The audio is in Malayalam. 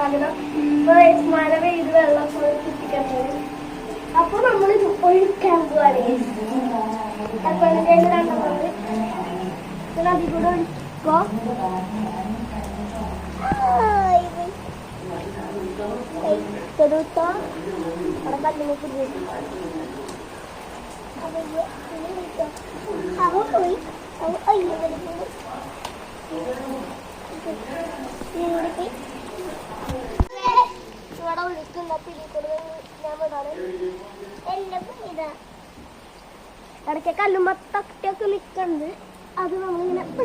ഇപ്പൊ മഴ പെയ്ത് വെള്ളം കുത്തിക്കുന്നത് അപ്പൊ നമ്മൾ ഒഴിക്കാൻ പോവാണ് എന്റെ കയ്യിൽ രണ്ടെണ്ണമുണ്ട് പിന്നെ അതിൽ കൂടെ ഒഴിക്കോ ചെറുത്തോ അവിടെ കല്ലുമൊക്കെ അവ പോയി അവ അയ്യോ ഇവിടെ ഒഴുക്കുന്ന ഇടയ്ക്ക് കല്ലുമ്പോ തട്ടിയൊക്കെ നിൽക്കുന്നത് അത് നമ്മളിങ്ങനെ ഇപ്പൊ